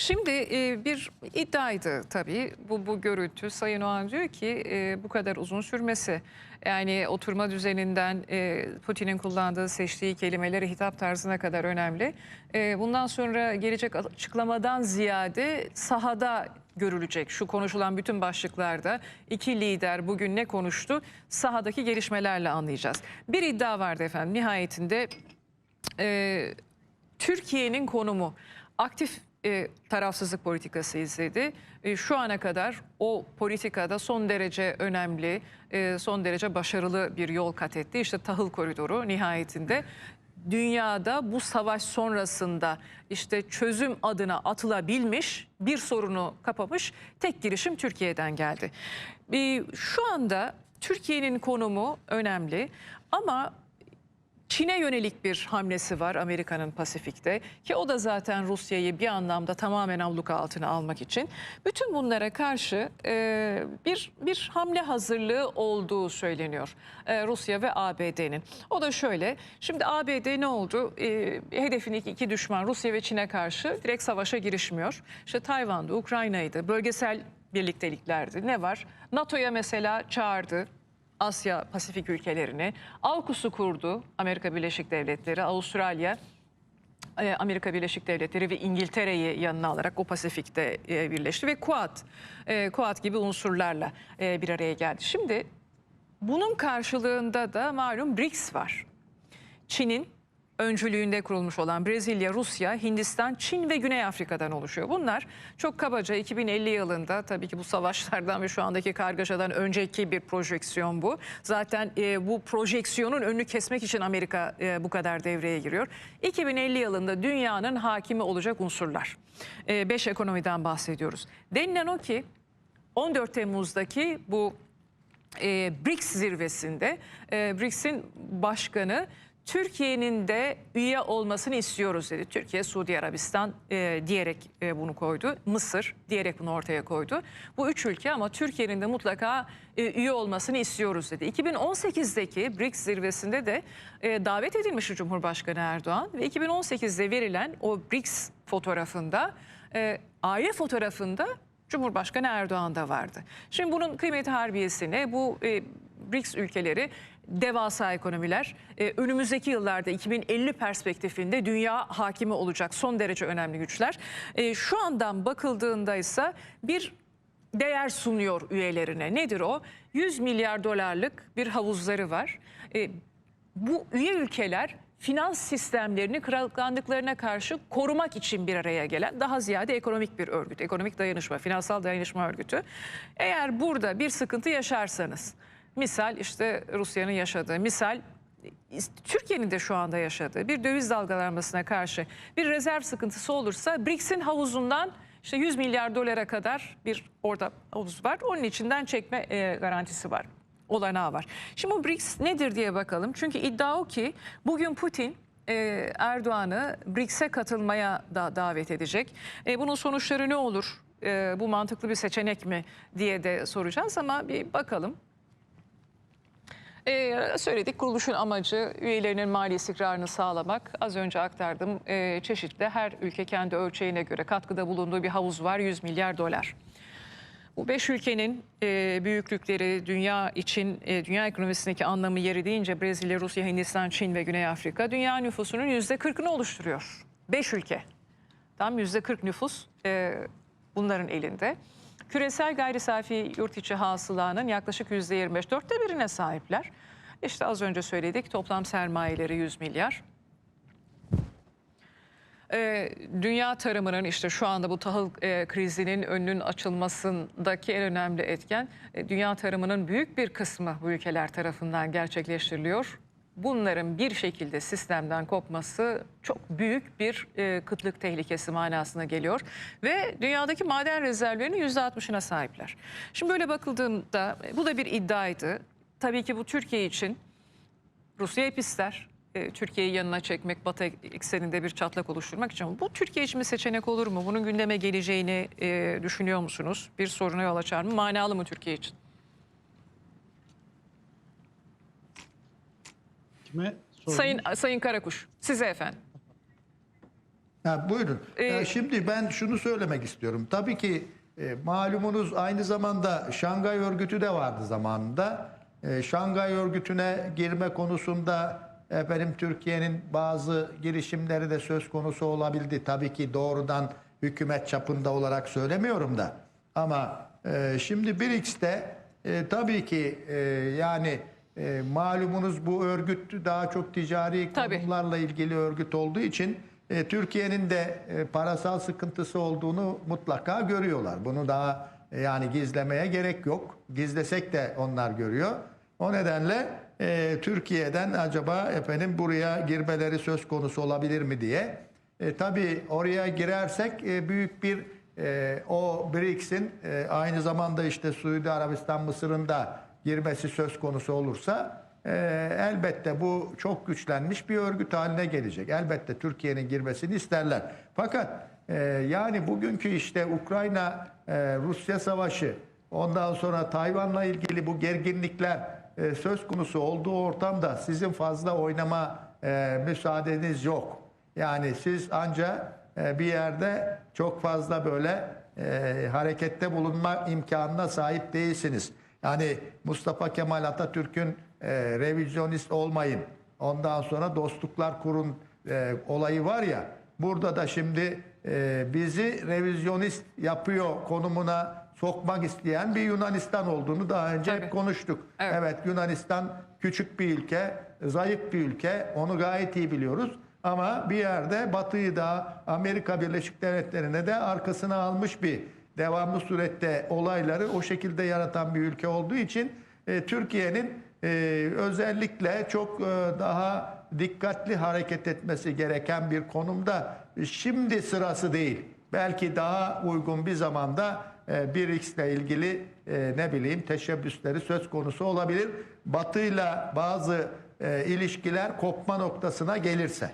Şimdi e, bir iddiaydı tabii bu bu görüntü. Sayın Oğan diyor ki e, bu kadar uzun sürmesi yani oturma düzeninden e, Putin'in kullandığı seçtiği kelimelere hitap tarzına kadar önemli. E, bundan sonra gelecek açıklamadan ziyade sahada görülecek şu konuşulan bütün başlıklarda iki lider bugün ne konuştu sahadaki gelişmelerle anlayacağız. Bir iddia vardı efendim nihayetinde e, Türkiye'nin konumu aktif e, tarafsızlık politikası izledi. E, şu ana kadar o politikada son derece önemli, e, son derece başarılı bir yol kat etti. İşte tahıl koridoru nihayetinde dünyada bu savaş sonrasında işte çözüm adına atılabilmiş bir sorunu kapamış tek girişim Türkiye'den geldi. E, şu anda Türkiye'nin konumu önemli ama Çin'e yönelik bir hamlesi var Amerika'nın Pasifik'te ki o da zaten Rusya'yı bir anlamda tamamen avluka altına almak için. Bütün bunlara karşı e, bir bir hamle hazırlığı olduğu söyleniyor e, Rusya ve ABD'nin. O da şöyle, şimdi ABD ne oldu? E, hedefindeki iki düşman Rusya ve Çin'e karşı direkt savaşa girişmiyor. İşte Tayvan'da, Ukrayna'ydı, bölgesel birlikteliklerdi. Ne var? NATO'ya mesela çağırdı. Asya Pasifik ülkelerini. AUKUS'u kurdu Amerika Birleşik Devletleri, Avustralya, e, Amerika Birleşik Devletleri ve İngiltere'yi yanına alarak o Pasifik'te e, birleşti ve Quad, e, Quad gibi unsurlarla bir araya geldi. Şimdi bunun karşılığında da malum BRICS var. Çin'in öncülüğünde kurulmuş olan Brezilya, Rusya, Hindistan, Çin ve Güney Afrika'dan oluşuyor. Bunlar çok kabaca 2050 yılında tabii ki bu savaşlardan ve şu andaki kargaşadan önceki bir projeksiyon bu. Zaten e, bu projeksiyonun önünü kesmek için Amerika e, bu kadar devreye giriyor. 2050 yılında dünyanın hakimi olacak unsurlar. 5 ekonomiden bahsediyoruz. Denilen o ki 14 Temmuz'daki bu e, BRICS zirvesinde e, BRICS'in başkanı Türkiye'nin de üye olmasını istiyoruz dedi. Türkiye, Suudi Arabistan e, diyerek e, bunu koydu. Mısır diyerek bunu ortaya koydu. Bu üç ülke ama Türkiye'nin de mutlaka e, üye olmasını istiyoruz dedi. 2018'deki BRICS zirvesinde de e, davet edilmişti Cumhurbaşkanı Erdoğan ve 2018'de verilen o BRICS fotoğrafında e, aile fotoğrafında Cumhurbaşkanı Erdoğan da vardı. Şimdi bunun kıymeti harbiyesine bu e, BRICS ülkeleri devasa ekonomiler. E, önümüzdeki yıllarda 2050 perspektifinde dünya hakimi olacak son derece önemli güçler. E, şu andan bakıldığında ise bir değer sunuyor üyelerine. Nedir o? 100 milyar dolarlık bir havuzları var. E, bu üye ülkeler finans sistemlerini kırılganlıklarına karşı korumak için bir araya gelen daha ziyade ekonomik bir örgüt, ekonomik dayanışma, finansal dayanışma örgütü. Eğer burada bir sıkıntı yaşarsanız, misal işte Rusya'nın yaşadığı, misal Türkiye'nin de şu anda yaşadığı bir döviz dalgalanmasına karşı bir rezerv sıkıntısı olursa BRICS'in havuzundan işte 100 milyar dolara kadar bir orada havuz var. Onun içinden çekme e, garantisi var olanağı var. Şimdi bu BRICS nedir diye bakalım. Çünkü iddia o ki bugün Putin e, Erdoğan'ı BRICS'e katılmaya da davet edecek. E, bunun sonuçları ne olur? E, bu mantıklı bir seçenek mi diye de soracağız ama bir bakalım. Ee, söyledik kuruluşun amacı üyelerinin mali istikrarını sağlamak. Az önce aktardım ee, çeşitli her ülke kendi ölçeğine göre katkıda bulunduğu bir havuz var 100 milyar dolar. Bu beş ülkenin e, büyüklükleri dünya için e, dünya ekonomisindeki anlamı yeri deyince Brezilya, Rusya, Hindistan, Çin ve Güney Afrika dünya nüfusunun yüzde 40'ını oluşturuyor. Beş ülke. Tam yüzde 40 nüfus e, bunların elinde. Küresel gayri safi yurt içi hasılanın yaklaşık yüzde 25 dörtte birine sahipler. İşte az önce söyledik toplam sermayeleri 100 milyar. Ee, dünya tarımının işte şu anda bu tahıl e, krizinin önünün açılmasındaki en önemli etken e, dünya tarımının büyük bir kısmı bu ülkeler tarafından gerçekleştiriliyor. Bunların bir şekilde sistemden kopması çok büyük bir e, kıtlık tehlikesi manasına geliyor. Ve dünyadaki maden rezervlerinin %60'ına sahipler. Şimdi böyle bakıldığında e, bu da bir iddiaydı. Tabii ki bu Türkiye için Rusya hep ister. E, Türkiye'yi yanına çekmek, Batı ekseninde bir çatlak oluşturmak için. Bu Türkiye için bir seçenek olur mu? Bunun gündeme geleceğini e, düşünüyor musunuz? Bir soruna yol açar mı? Manalı mı Türkiye için? Kime sordun? Sayın Sayın Karakuş, size efendim. Ha, buyurun. Ee, Ya şimdi ben şunu söylemek istiyorum. Tabii ki e, malumunuz aynı zamanda Şangay Örgütü de vardı zamanında. E, Şangay Örgütü'ne girme konusunda efendim Türkiye'nin bazı girişimleri de söz konusu olabildi. Tabii ki doğrudan hükümet çapında olarak söylemiyorum da. Ama e, şimdi BRICS'te e, tabii ki e, yani e, malumunuz bu örgüt daha çok ticari Tabii. konularla ilgili örgüt olduğu için e, Türkiye'nin de e, parasal sıkıntısı olduğunu mutlaka görüyorlar. Bunu daha e, yani gizlemeye gerek yok. Gizlesek de onlar görüyor. O nedenle e, Türkiye'den acaba efendim buraya girmeleri söz konusu olabilir mi diye. E, tabii oraya girersek e, büyük bir e, o BRICS'in e, aynı zamanda işte Suudi Arabistan, Mısır'ın da girmesi söz konusu olursa e, elbette bu çok güçlenmiş bir örgüt haline gelecek. Elbette Türkiye'nin girmesini isterler. Fakat e, yani bugünkü işte Ukrayna e, Rusya savaşı ondan sonra Tayvan'la ilgili bu gerginlikler e, söz konusu olduğu ortamda sizin fazla oynama e, müsaadeniz yok. Yani siz anca e, bir yerde çok fazla böyle e, harekette bulunma imkanına sahip değilsiniz. Yani Mustafa Kemal Atatürk'ün e, revizyonist olmayın. Ondan sonra dostluklar kurun e, olayı var ya. Burada da şimdi e, bizi revizyonist yapıyor konumuna sokmak isteyen bir Yunanistan olduğunu daha önce Tabii. hep konuştuk. Evet. evet Yunanistan küçük bir ülke, zayıf bir ülke. Onu gayet iyi biliyoruz. Ama bir yerde Batı'yı da Amerika Birleşik Devletleri'ne de arkasına almış bir devamlı surette olayları o şekilde yaratan bir ülke olduğu için e, Türkiye'nin e, özellikle çok e, daha dikkatli hareket etmesi gereken bir konumda şimdi sırası değil. Belki daha uygun bir zamanda e, BRICS ile ilgili e, ne bileyim teşebbüsleri söz konusu olabilir. Batı'yla bazı e, ilişkiler kopma noktasına gelirse.